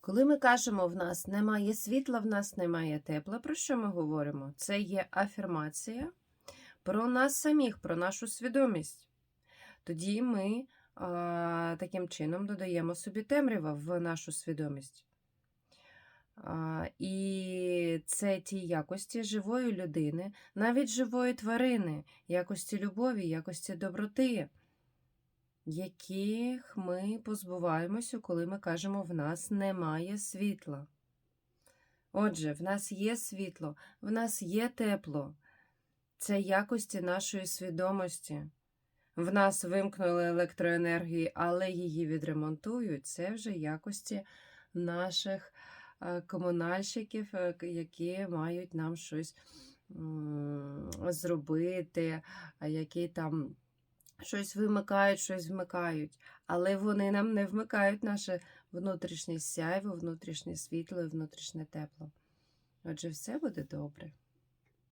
Коли ми кажемо, в нас немає світла, в нас немає тепла, про що ми говоримо? Це є афірмація про нас самих, про нашу свідомість. Тоді ми а, таким чином додаємо собі темрява в нашу свідомість. А, і це ті якості живої людини, навіть живої тварини, якості любові, якості доброти, яких ми позбуваємося, коли ми кажемо, в нас немає світла. Отже, в нас є світло, в нас є тепло. Це якості нашої свідомості. В нас вимкнули електроенергію, але її відремонтують. Це вже якості наших е, комунальщиків, е, які мають нам щось зробити, які там щось вимикають, щось вмикають. Але вони нам не вмикають наше внутрішнє сяйво, внутрішнє світло і внутрішнє тепло. Отже, все буде добре.